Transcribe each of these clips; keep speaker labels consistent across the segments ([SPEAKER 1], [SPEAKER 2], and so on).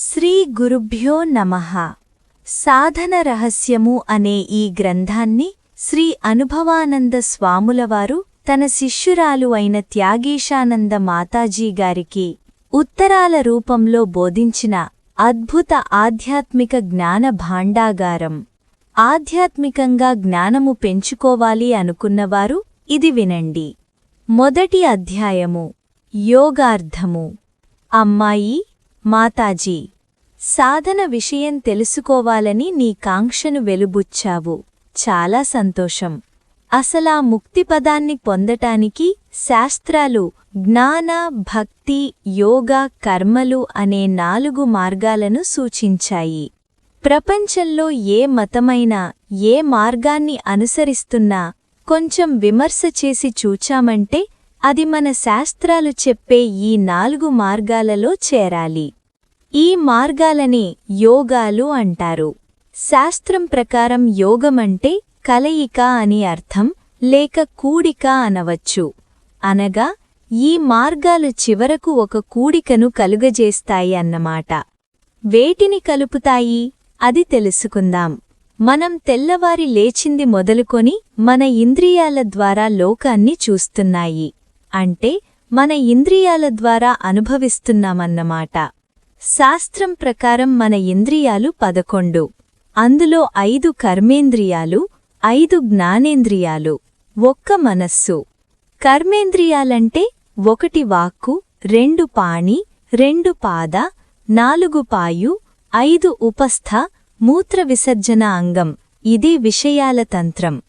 [SPEAKER 1] శ్రీ గురుభ్యో నమః. సాధన రహస్యము అనే ఈ గ్రంథాన్ని శ్రీ అనుభవానంద స్వాములవారు తన శిష్యురాలు అయిన త్యాగేశానంద మాతాజీ గారికి ఉత్తరాల రూపంలో బోధించిన అద్భుత ఆధ్యాత్మిక జ్ఞాన భాండాగారం. ఆధ్యాత్మికంగా జ్ఞానము పెంచుకోవాలి అనుకున్నవారు ఇది వినండి. మొదటి అధ్యాయము. యోగార్థము. అమ్మాయి మాతాజీ సాధన విషయం తెలుసుకోవాలని నీ కాంక్షను వెలుబుచ్చావు. చాలా సంతోషం. అసలా ముక్తి పదాన్ని పొందటానికి శాస్త్రాలు జ్ఞాన భక్తి యోగ కర్మలు అనే నాలుగు మార్గాలను సూచించాయి. ప్రపంచంలో ఏ మతమైనా ఏ మార్గాన్ని అనుసరిస్తున్నా కొంచెం విమర్శ చేసి చూచామంటే అది మన శాస్త్రాలు చెప్పే ఈ నాలుగు మార్గాలలో చేరాలి. ఈ మార్గాలని యోగాలు అంటారు. శాస్త్రం ప్రకారం యోగమంటే కలయిక అని అర్థం లేక కూడిక అనవచ్చు. అనగా ఈ మార్గాలు చివరకు ఒక కూడికను కలుగజేస్తాయి అన్నమాట. వేటిని కలుపుతాయి? అది తెలుసుకుందాం. మనం తెల్లవారి లేచింది మొదలుకొని మన ఇంద్రియాల ద్వారా లోకాన్ని చూస్తున్నాయి. అంటే మన ఇంద్రియాల ద్వారా అనుభవిస్తున్నామన్నమాట. శాస్త్రం ప్రకారం మన ఇంద్రియాలు పదకొండు. అందులో ఐదు కర్మేంద్రియాలు ఐదు జ్ఞానేంద్రియాలు ఒక్క మనస్సు. కర్మేంద్రియాలంటే ఒకటి వాక్కు రెండు పాణి రెండు పాద నాలుగు పాయు ఐదు ఉపస్థ మూత్ర విసర్జన అంగం. ఇది విషయాల తంత్రం.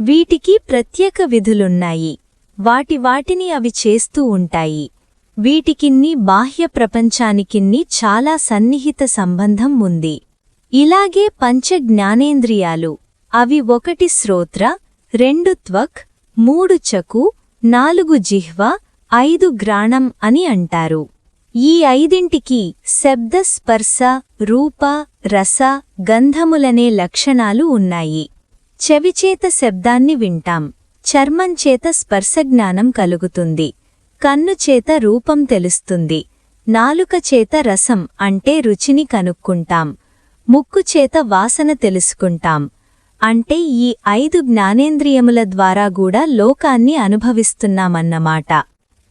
[SPEAKER 1] వీటికి ప్రత్యేక విధులున్నాయి. వాటి వాటిని అవి చేస్తూ ఉంటాయి. వీటికిన్ని బాహ్య ప్రపంచానికిన్ని చాలా సన్నిహిత సంబంధం ఉంది. ఇలాగే పంచ జ్ఞానేంద్రియాలు అవి ఒకటి శ్రోత్ర రెండు త్వక్ మూడు చకు నాలుగు జిహ్వ ఐదు గ్రాణం అని అంటారు. ఈ ఐదింటికి శబ్ద స్పర్శ రూప రస గంధములనే లక్షణాలు ఉన్నాయి. చెవిచేత శబ్దాన్ని వింటాం. చర్మంచేత స్పర్శజ్ఞానం కలుగుతుంది. కన్నుచేత రూపం తెలుస్తుంది. నాలుకచేత రసం అంటే రుచిని కనుక్కుంటాం. ముక్కుచేత వాసన తెలుసుకుంటాం. అంటే ఈ ఐదు జ్ఞానేంద్రియముల ద్వారా కూడా లోకాన్ని అనుభవిస్తున్నామన్నమాట.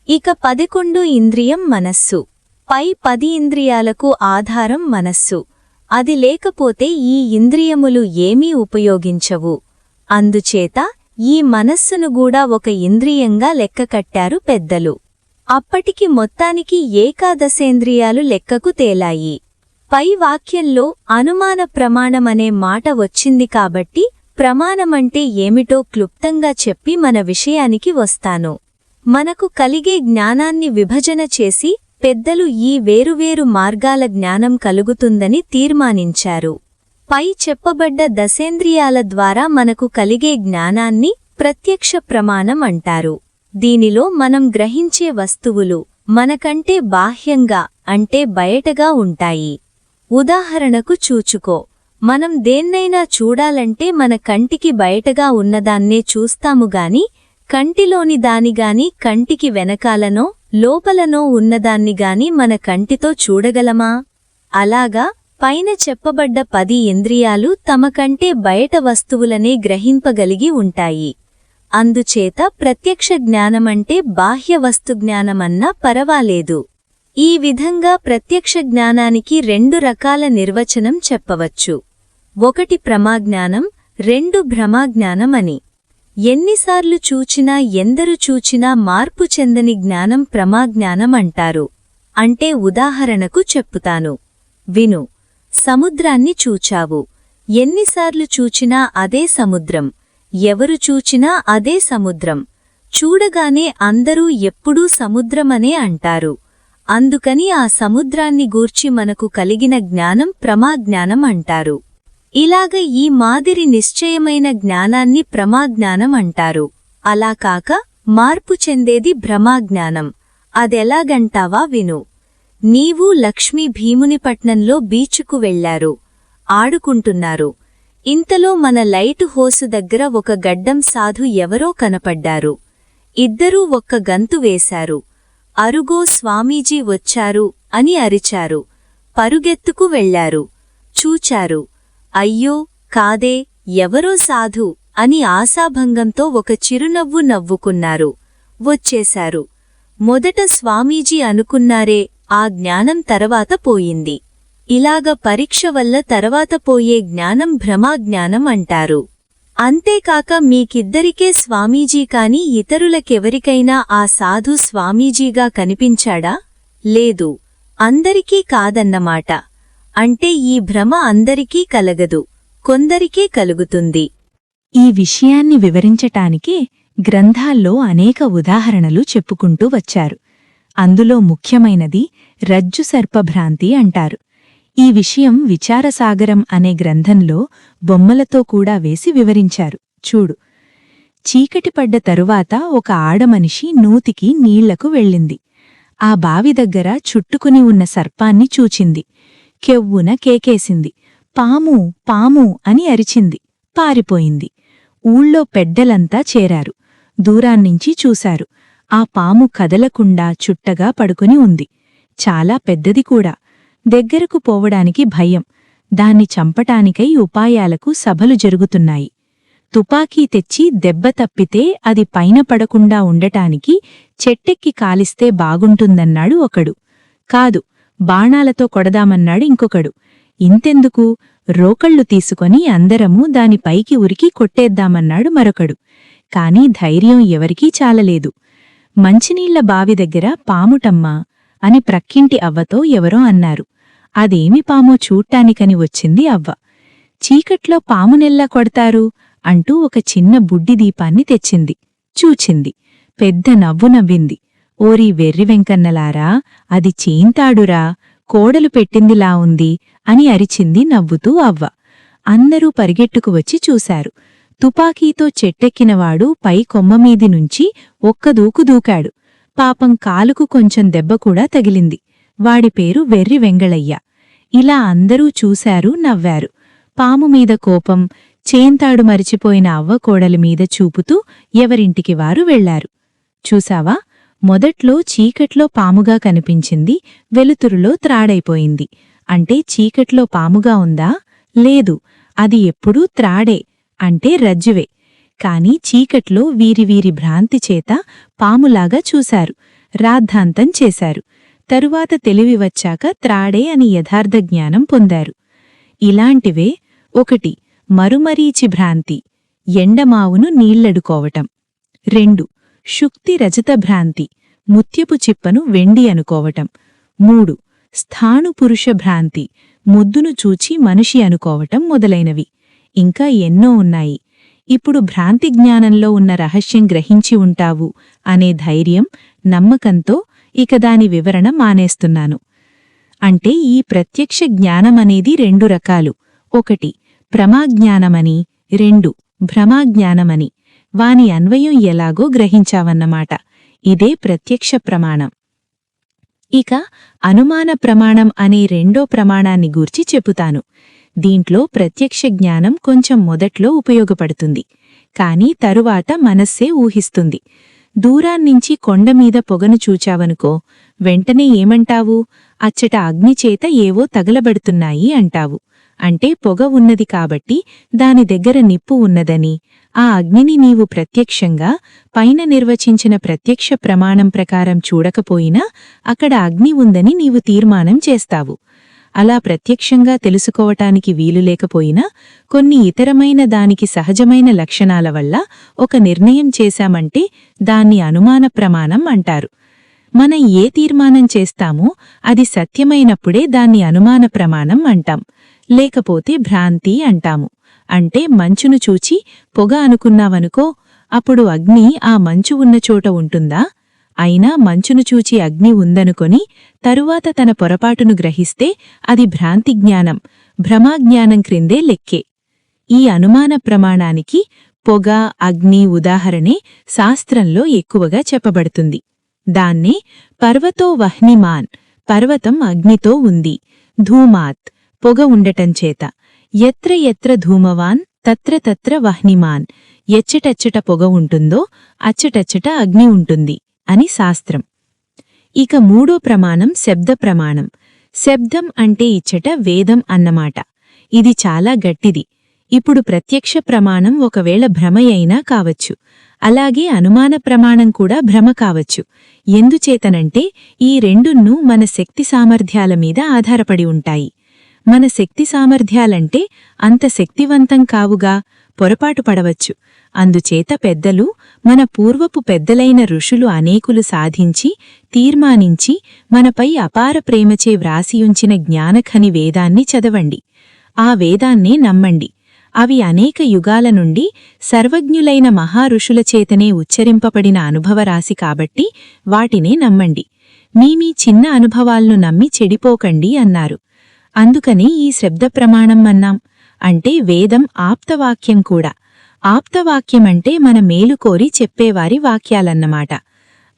[SPEAKER 1] ఇక పదకొండు ఇంద్రియం మనస్సు. పై పది ఇంద్రియాలకు ఆధారం మనస్సు. అది లేకపోతే ఈ ఇంద్రియములు ఏమీ ఉపయోగించవు. అందుచేత ఈ మనస్సును కూడా ఒక ఇంద్రియంగా లెక్కకట్టారు పెద్దలు. అప్పటికి మొత్తానికి ఏకాదశేంద్రియాలు లెక్కకు తేలాయి. పై వాక్యంలో అనుమాన ప్రమాణమనే మాట వచ్చింది కాబట్టి ప్రమాణమంటే ఏమిటో క్లుప్తంగా చెప్పి మన విషయానికి వస్తాను. మనకు కలిగే జ్ఞానాన్ని విభజన చేసి పెద్దలు ఈ వేరువేరు మార్గాల జ్ఞానం కలుగుతుందని తీర్మానించారు. పై చెప్పబడ్డ దశేంద్రియాల ద్వారా మనకు కలిగే జ్ఞానాన్ని ప్రత్యక్ష ప్రమాణం అంటారు. దీనిలో మనం గ్రహించే వస్తువులు మనకంటే బాహ్యంగా అంటే బయటగా ఉంటాయి. ఉదాహరణకు చూచుకో. మనం దేన్నైనా చూడాలంటే మన కంటికి బయటగా ఉన్నదాన్నే చూస్తాముగాని కంటిలోని దానిగాని కంటికి వెనకాలనో లోపలనో ఉన్నదాన్నిగాని మన కంటితో చూడగలమా? అలాగా పైన చెప్పబడ్డ పది ఇంద్రియాలు తమ కంటే బయట వస్తువులనే గ్రహింపగలిగి ఉంటాయి. అందుచేత ప్రత్యక్ష జ్ఞానమంటే బాహ్య వస్తుజ్ఞానమన్నా పరవాలేదు. ఈ విధంగా ప్రత్యక్ష జ్ఞానానికి రెండు రకాల నిర్వచనం చెప్పవచ్చు. ఒకటి ప్రమాజ్ఞానం రెండు భ్రమాజ్ఞానం అని ఎన్నిసార్లు చూచినా ఎందరు చూచినా మార్పు చెందని జ్ఞానం ప్రమాజ్ఞానం అంటారు అంటే ఉదాహరణకు చెప్పుతాను విను. సముద్రాన్ని చూచావు. ఎన్నిసార్లు చూచినా అదే సముద్రం. ఎవరు చూచినా అదే సముద్రం. చూడగానే అందరూ ఎప్పుడూ సముద్రమనే అంటారు. అందుకని ఆ సముద్రాన్ని గూర్చి మనకు కలిగిన జ్ఞానం ప్రమాజ్ఞానం అంటారు. ఇలాగ ఈ మాదిరి నిశ్చయమైన జ్ఞానాన్ని ప్రమాజ్ఞానం అంటారు. అలా కాక మార్పు చెందేది భ్రమాజ్ఞానం. అదెలాగంటావా విను. నీవు లక్ష్మీ భీమునిపట్నంలో బీచుకు వెళ్ళారు ఆడుకుంటున్నారు. ఇంతలో మన లైటు హోసు దగ్గర ఒక గడ్డం సాధు ఎవరో కనపడ్డారు. ఇద్దరూ ఒక్క గంతు వేశారు. అరుగో స్వామీజీ వచ్చారు అని అరిచారు. పరుగెత్తుకు వెళ్ళారు చూచారు. అయ్యో కాదే ఎవరో సాధు అని ఆశాభంగంతో ఒక చిరునవ్వు నవ్వుకున్నారు. వచ్చేశారు. మొదట స్వామీజీ అనుకున్నారే ఆ జ్ఞానం తర్వాత పోయింది. ఇలాగ పరీక్ష వల్ల తర్వాత పోయే జ్ఞానం భ్రమాజ్ఞానం అంటారు. అంతేకాక మీకిద్దరికే స్వామీజీ కాని ఇతరులకెవరికైనా ఆ సాధు స్వామీజీగా కనిపించాడా? లేదు. అందరికీ కాదన్నమాట. అంటే ఈ భ్రమ అందరికీ కలగదు. కొందరికే కలుగుతుంది.
[SPEAKER 2] ఈ విషయాన్ని వివరించటానికి గ్రంథాల్లో అనేక ఉదాహరణలు చెప్పుకుంటూ వచ్చారు. అందులో ముఖ్యమైనది రజ్జు సర్పభ్రాంతి అంటారు. ఈ విషయం విచారసాగరం అనే గ్రంథంలో బొమ్మలతో కూడా వేసి వివరించారు. చూడు. చీకటి పడ్డ తరువాత ఒక ఆడమనిషి నూతికి నీళ్ళకు వెళ్ళింది. ఆ బావి దగ్గర చుట్టుకుని ఉన్న సర్పాన్ని చూచింది. కెవ్వున కేకేసింది. పాము పాము అని అరిచింది. పారిపోయింది. ఊళ్ళో పెడ్డలంతా చేరారు. దూరాన్నించి చూశారు. ఆ పాము కదలకుండా చుట్టగా పడుకుని ఉంది. చాలా పెద్దది కూడా. దగ్గరకు పోవడానికి భయం. దాన్ని చంపటానికై ఉపాయాలకు సభలు జరుగుతున్నాయి. తుపాకీ తెచ్చి దెబ్బ తప్పితే అది పైన పడకుండా ఉండటానికి చెట్టెక్కి కాలిస్తే బాగుంటుందన్నాడు ఒకడు. కాదు బాణాలతో కొడదామన్నాడు ఇంకొకడు. ఇంతెందుకు? రోకళ్ళు తీసుకొని అందరమూ దాని పైకి ఉరికి కొట్టేద్దామన్నాడు మరొకడు. కాని ధైర్యం ఎవరికీ చాలలేదు. మంచినీళ్ళ బావి దగ్గర పాముటమ్మా అని ప్రక్కింటి అవ్వతో ఎవరో అన్నారు. అదేమి పామో చూట్టానికని వచ్చింది అవ్వ. చీకట్లో పామునెల్లా కొడతారు అంటూ ఒక చిన్న బుడ్డి దీపాన్ని తెచ్చింది. చూచింది. పెద్ద నవ్వు నవ్వింది. ఓరి వెర్రి వెంకన్నలారా అది చీంతాడురా కోడలు పెట్టిందిలా ఉంది అని అరిచింది నవ్వుతూ అవ్వ. అందరూ పరిగెట్టుకు వచ్చి చూశారు. తుపాకీతో చెట్టెక్కినవాడు పై కొమ్మమీది నుంచి ఒక్క దూకు దూకాడు. పాపం కాలుకు కొంచెం దెబ్బ కూడా తగిలింది. వాడి పేరు వెర్రి వెంగళయ్య. ఇలా అందరూ చూశారు నవ్వారు. పాము మీద కోపం చేంతాడు మరిచిపోయిన అవ్వ కోడలి మీద చూపుతూ ఎవరింటికి వారు వెళ్ళారు చూశావా? మొదట్లో చీకట్లో పాముగా కనిపించింది వెలుతురులో త్రాడైపోయింది. అంటే చీకట్లో పాముగా ఉందా? లేదు. అది ఎప్పుడూ త్రాడే అంటే రజ్జువే. కాని చీకట్లో వీరి వీరి భ్రాంతి చేత పాములాగా చూశారు. రాద్ధాంతం చేశారు. తరువాత తెలివి వచ్చాక త్రాడే అని యథార్థ జ్ఞానం పొందారు. ఇలాంటివే ఒకటి మరుమరీచి భ్రాంతి ఎండమావును నీళ్ళడుకోవటం. రెండు శుక్తి రజత భ్రాంతి ముత్యపు చిప్పను వెండి అనుకోవటం. మూడు స్థాణుపురుష భ్రాంతి ముద్దును చూచి మనిషి అనుకోవటం మొదలైనవి. ఇంకా ఎన్నో ఉన్నాయి. ఇప్పుడు భ్రాంతి జ్ఞానంలో ఉన్న రహస్యం గ్రహించి ఉంటావు అనే ధైర్యం నమ్మకంతో ఇక దాని వివరణ మానేస్తున్నాను. అంటే ఈ ప్రత్యక్ష జ్ఞానమనేది రెండు రకాలు. ఒకటి ప్రమాజ్ఞానమని. రెండు భ్రమాజ్ఞానమని. వాని అన్వయం ఎలాగో గ్రహించావన్నమాట. ఇదే ప్రత్యక్ష ప్రమాణం. ఇక అనుమాన ప్రమాణం అనే రెండో ప్రమాణాన్ని గూర్చి చెబుతాను. దీంట్లో ప్రత్యక్ష జ్ఞానం కొంచెం మొదట్లో ఉపయోగపడుతుంది. కాని తరువాత మనస్సే ఊహిస్తుంది. దూరాన్నించి కొండమీద పొగను చూచావనుకో వెంటనే ఏమంటావు? అచ్చట అగ్నిచేత ఏవో తగలబడుతున్నాయి అంటావు. అంటే పొగ ఉన్నది కాబట్టి దాని దగ్గర నిప్పు ఉన్నదని ఆ అగ్నిని నీవు ప్రత్యక్షంగా పైన నిర్వచించిన ప్రత్యక్ష ప్రమాణం ప్రకారం చూడకపోయినా అక్కడ అగ్ని ఉందని నీవు తీర్మానం చేస్తావు. అలా ప్రత్యక్షంగా తెలుసుకోవటానికి వీలు లేకపోయినా కొన్ని ఇతరమైన దానికి సహజమైన లక్షణాల వల్ల ఒక నిర్ణయం చేశామంటే దాన్ని అనుమాన ప్రమాణం అంటారు. మనం ఏ తీర్మానం చేస్తామో అది సత్యమైనప్పుడే దాన్ని అనుమాన ప్రమాణం అంటాం. లేకపోతే భ్రాంతి అంటాము. అంటే మంచును చూచి పొగ అనుకున్నావనుకో అప్పుడు అగ్ని ఆ మంచు ఉన్న చోట ఉంటుందా? అయినా మంచును చూచి అగ్ని ఉందనుకొని తరువాత తన పొరపాటును గ్రహిస్తే అది భ్రాంతి జ్ఞానం భ్రమాజ్ఞానం క్రిందే లెక్కే. ఈ అనుమాన ప్రమాణానికి పొగ అగ్ని ఉదాహరణే శాస్త్రంలో ఎక్కువగా చెప్పబడుతుంది. దాన్నే పర్వతో వహ్నిమాన్ పర్వతం అగ్నితో ఉంది. ధూమాత్ పొగ ఉండటంచేత ఎత్ర ఎత్ర ధూమవాన్ తత్ర తత్ర వహ్నిమాన్. ఎచ్చటచ్చట పొగ ఉంటుందో అచ్చటచ్చట అగ్ని ఉంటుంది. అని శాస్త్రం. ఇక మూడో ప్రమాణం శబ్ద ప్రమాణం. శబ్దం అంటే ఇచ్చట వేదం అన్నమాట. ఇది చాలా గట్టిది. ఇప్పుడు ప్రత్యక్ష ప్రమాణం ఒకవేళ భ్రమయైనా కావచ్చు. అలాగే అనుమాన ప్రమాణం కూడా భ్రమ కావచ్చు. ఎందుచేతనంటే ఈ రెండున్నూ మన శక్తి సామర్థ్యాల మీద ఆధారపడి ఉంటాయి. మన శక్తి సామర్థ్యాలంటే అంత శక్తివంతం కావుగా పొరపాటు పడవచ్చు. అందుచేత పెద్దలు మన పూర్వపు పెద్దలైన ఋషులు అనేకులు సాధించి తీర్మానించి మనపై అపార ప్రేమచే వ్రాసియుంచిన జ్ఞానఖని వేదాన్ని చదవండి. ఆ వేదాన్నే నమ్మండి. అవి అనేక యుగాల నుండి సర్వజ్ఞులైన మహారుషుల చేతనే ఉచ్చరింపబడిన అనుభవరాశి కాబట్టి వాటినే నమ్మండి. మీమీ చిన్న అనుభవాలను నమ్మి చెడిపోకండి అన్నారు. అందుకని ఈ శబ్ద ప్రమాణం అన్నాం. అంటే వేదం ఆప్తవాక్యం కూడా. ఆప్తవాక్యమంటే మన మేలు కోరి చెప్పేవారి వాక్యాలన్నమాట.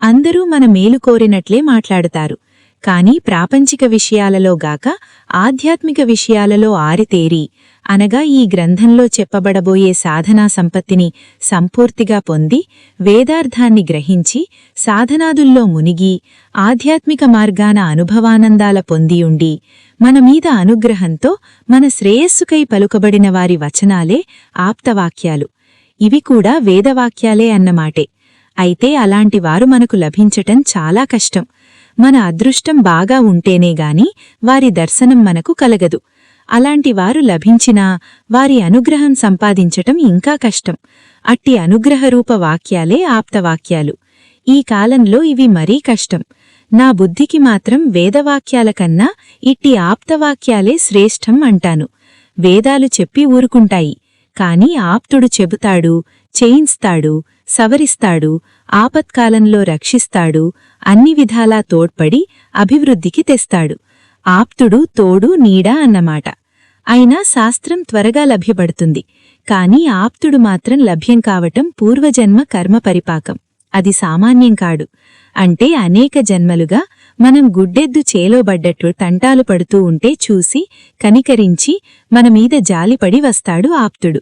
[SPEAKER 2] అందరూ మన మేలు కోరినట్లే మాట్లాడుతారు. కాని ప్రాపంచిక విషయాలలో గాక ఆధ్యాత్మిక విషయాలలో ఆరితేరి అనగా ఈ గ్రంథంలో చెప్పబడబోయే సాధనా సంపత్తిని సంపూర్తిగా పొంది వేదార్థాన్ని గ్రహించి సాధనాదుల్లో మునిగి ఆధ్యాత్మిక మార్గాన అనుభవానందాల పొందియుండి మనమీద అనుగ్రహంతో మన శ్రేయస్సుకై పలుకబడిన వారి వచనాలే ఆప్తవాక్యాలు. ఇవి కూడా వేదవాక్యాలే అన్నమాటే అయితే అలాంటి వారు మనకు లభించటం చాలా కష్టం. మన అదృష్టం బాగా ఉంటేనే గాని వారి దర్శనం మనకు కలగదు. అలాంటి వారు లభించినా వారి అనుగ్రహం సంపాదించటం ఇంకా కష్టం. అట్టి అనుగ్రహరూప వాక్యాలే ఆప్తవాక్యాలు. ఈ కాలంలో ఇవి మరీ కష్టం. నా బుద్ధికి మాత్రం వేదవాక్యాల కన్నా ఇట్టి ఆప్తవాక్యాలే శ్రేష్టం అంటాను. వేదాలు చెప్పి ఊరుకుంటాయి. కాని ఆప్తుడు చెబుతాడు చేయిస్తాడు సవరిస్తాడు ఆపత్కాలంలో రక్షిస్తాడు అన్ని విధాలా తోడ్పడి అభివృద్ధికి తెస్తాడు. ఆప్తుడు తోడు నీడ అన్నమాట. అయినా శాస్త్రం త్వరగా లభ్యపడుతుంది. కాని ఆప్తుడు మాత్రం లభ్యం కావటం పూర్వజన్మ కర్మ పరిపాకం. అది సామాన్యం కాడు. అంటే అనేక జన్మలుగా మనం గుడ్డెద్దు చేలోబడ్డట్టు తంటాలు పడుతూ ఉంటే చూసి కనికరించి మనమీద జాలిపడి వస్తాడు ఆప్తుడు.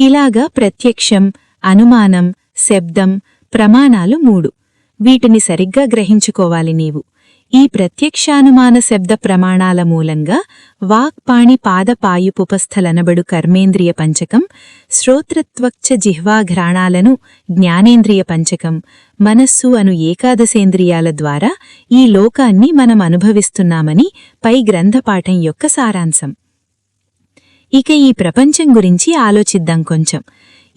[SPEAKER 2] ఇలాగా ప్రత్యక్షం అనుమానం శబ్దం ప్రమాణాలు మూడు. వీటిని సరిగ్గా గ్రహించుకోవాలి నీవు. ఈ ప్రత్యక్షానుమాన శబ్ద ప్రమాణాల మూలంగా వాక్పాణి పాదపాయుపుపస్థలనబడు కర్మేంద్రియ పంచకం శ్రోత్రత్వక్చ జిహ్వాఘ్రాణాలను జ్ఞానేంద్రియ పంచకం మనస్సు అను ఏకాదశేంద్రియాల ద్వారా ఈ లోకాన్ని మనం అనుభవిస్తున్నామని పై గ్రంథపాఠం యొక్క సారాంశం. ఇక ఈ ప్రపంచం గురించి ఆలోచిద్దాం కొంచెం.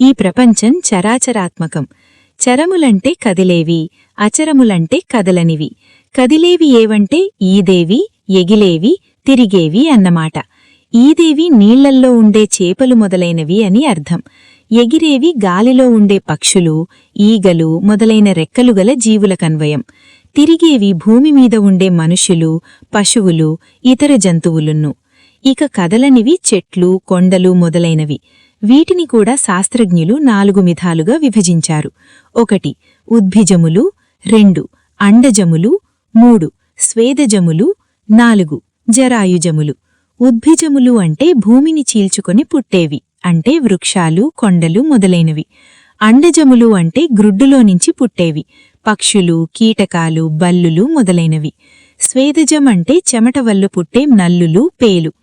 [SPEAKER 2] ఈ ప్రపంచం చరాచరాత్మకం. చరములంటే కదిలేవి అచరములంటే కదలనివి. కదిలేవి ఏవంటే ఈదేవి ఎగిలేవి తిరిగేవి అన్నమాట. ఈదేవి నీళ్ళల్లో ఉండే చేపలు మొదలైనవి అని అర్థం. ఎగిరేవి గాలిలో ఉండే పక్షులు ఈగలు మొదలైన రెక్కలు గల జీవుల కన్వయం. తిరిగేవి భూమి మీద ఉండే మనుషులు పశువులు ఇతర జంతువులున్ను. ఇక కదలనివి చెట్లు కొండలు మొదలైనవి. వీటిని కూడా శాస్త్రజ్ఞులు నాలుగు విధాలుగా విభజించారు. ఒకటి ఉద్భిజములు. రెండు అండజములు. మూడు. స్వేదజములు. నాలుగు. జరాయుజములు. ఉద్భిజములు అంటే భూమిని చీల్చుకొని పుట్టేవి. అంటే వృక్షాలు కొండలు మొదలైనవి. అండజములు అంటే గ్రుడ్డులో నుంచి పుట్టేవి. పక్షులు కీటకాలు బల్లులు మొదలైనవి. స్వేదజం అంటే చెమట వల్ల పుట్టే నల్లులు పేలు.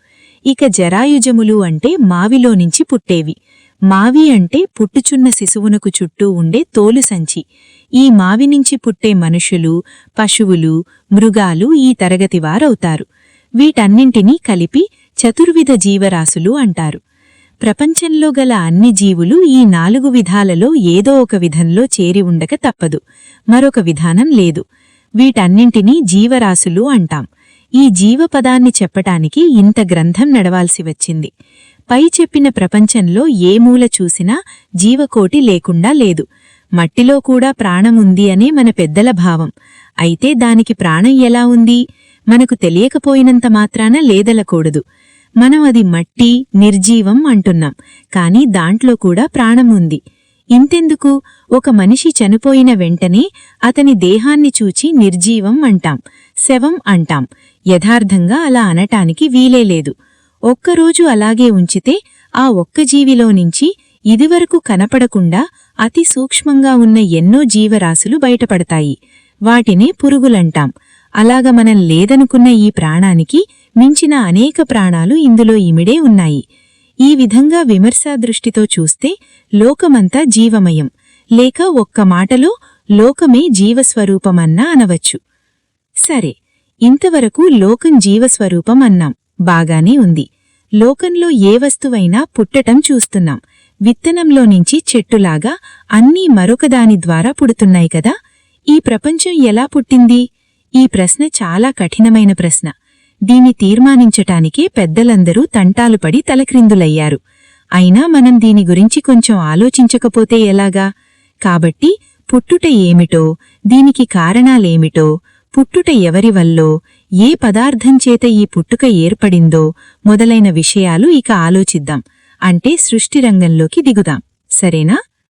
[SPEAKER 2] ఇక జరాయుజములు అంటే మావిలో నుంచి పుట్టేవి. మావి అంటే పుట్టుచున్న శిశువునకు చుట్టూ ఉండే తోలు సంచి. ఈ మావి నుంచి పుట్టే మనుషులు పశువులు మృగాలు ఈ తరగతివారవుతారు వీటన్నింటినీ కలిపి చతుర్విధ జీవరాశులు అంటారు. ప్రపంచంలో గల అన్ని జీవులు ఈ నాలుగు విధాలలో ఏదో ఒక విధంలో చేరి ఉండక తప్పదు. మరొక విధానం లేదు. వీటన్నింటినీ జీవరాశులు అంటాం. ఈ జీవపదాన్ని చెప్పటానికి ఇంత గ్రంథం నడవాల్సి వచ్చింది. పై చెప్పిన ప్రపంచంలో ఏ మూల చూసినా జీవకోటి లేకుండా లేదు. మట్టిలో కూడా ప్రాణముంది అనే మన పెద్దల భావం. అయితే దానికి ప్రాణం ఎలా ఉంది? మనకు తెలియకపోయినంత మాత్రాన లేదలకూడదు. మనం అది మట్టి నిర్జీవం అంటున్నాం. కాని దాంట్లో కూడా ప్రాణం ఉంది ఇంతెందుకు? ఒక మనిషి చనిపోయిన వెంటనే అతని దేహాన్ని చూచి నిర్జీవం అంటాం శవం అంటాం. యథార్థంగా అలా అనటానికి వీలేలేదు ఒక్కరోజు అలాగే ఉంచితే ఆ ఒక్క జీవిలో నుంచి ఇదివరకు కనపడకుండా అతి సూక్ష్మంగా ఉన్న ఎన్నో జీవరాశులు బయటపడతాయి. వాటినే పురుగులంటాం. అలాగ మనం లేదనుకున్న ఈ ప్రాణానికి మించిన అనేక ప్రాణాలు ఇందులో ఇమిడే ఉన్నాయి. ఈ విధంగా విమర్శా దృష్టితో చూస్తే లోకమంతా జీవమయం. లేక ఒక్క మాటలో లోకమే జీవస్వరూపమన్నా అనవచ్చు. సరే ఇంతవరకు లోకం జీవస్వరూపం అన్నాం. బాగానే ఉంది. లోకంలో ఏ వస్తువైనా పుట్టటం చూస్తున్నాం. విత్తనంలో నుంచి చెట్టులాగా అన్నీ మరొకదాని ద్వారా పుడుతున్నాయి కదా. ఈ ప్రపంచం ఎలా పుట్టింది? ఈ ప్రశ్న చాలా కఠినమైన ప్రశ్న. దీన్ని తీర్మానించటానికి పెద్దలందరూ తంటాలు పడి తలక్రిందులయ్యారు. అయినా మనం దీని గురించి కొంచెం ఆలోచించకపోతే ఎలాగా? కాబట్టి పుట్టుట ఏమిటో దీనికి కారణాలేమిటో పుట్టుట ఎవరి వల్లో ఏ పదార్థం చేత ఈ పుట్టుక ఏర్పడిందో మొదలైన విషయాలు ఇక ఆలోచిద్దాం. అంటే సృష్టి రంగంలోకి దిగుదాం. సరేనా?